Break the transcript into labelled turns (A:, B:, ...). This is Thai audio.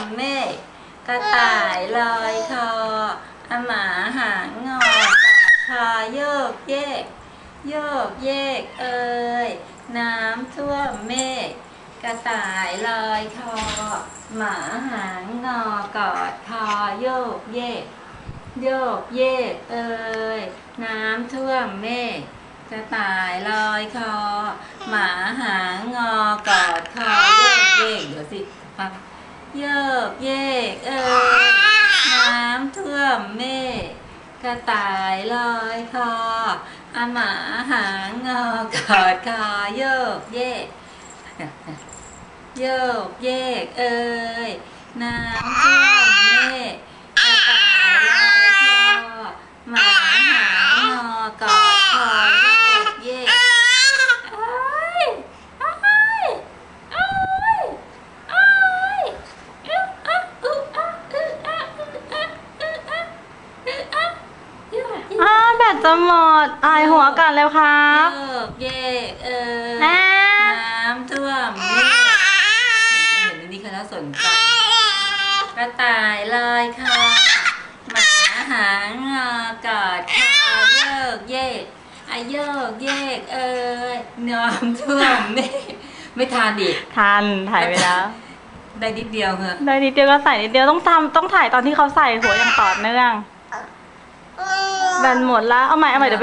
A: ำเมฆกระต่ายลอยคออาหมาหางงอกอดคอโยกเยก โยกเยกเอ่ยน้ำท่วมเมฆกระต่ายลอยคอหมาหางงอกอดคอโยกเยก โยกเยกเอ่ยน้ำท่วมเมฆกระต่ายลอยคอหมาหางงอกอดคอโยกเยกเดี๋ยวสิฟัง โยกเยกเอ่ยน้ำท่วมเมฆกระต่ายลอยคออาหมาหางงอกอดคอโยกเยกโยกเยกเอ่ยน้ำท่วมเมฆกระต่ายลอยคอหมาหางงอกอดคอโยกเยกเอ้ยเอ้ยเอ้ยเอ้ยอึ๊ะอะอึ๊ะอะอึ๊ะอะอึ๊ะอะอึ๊ะอะอึ๊ะอะโยกเยก
B: อ้าวแบตจะหมดอายหัวกันแล้วครับ
A: โยกเยกเอ่ย
B: แม่
A: น้ำท่วมเมฆเห็นอันนี้เขาน่าสนใจกระต่ายลอยคอหมาหางงอกอดคอโยกเยกอะโยกเยกเอ้ยน้ำท่วมเมฆไม่ทานดิ
B: ทันถ่ายไปแล้ว
A: ได้นิดเดียวเหรอ
B: ได้นิดเดียวก็ใส่นิดเดียวต้องทำต้องถ่ายตอนที่เขาใส่หัวอย่างต่อเนื่อง แบนหมดแล้ว เอาใหม่ เอาใหม่เดี๋ยวไป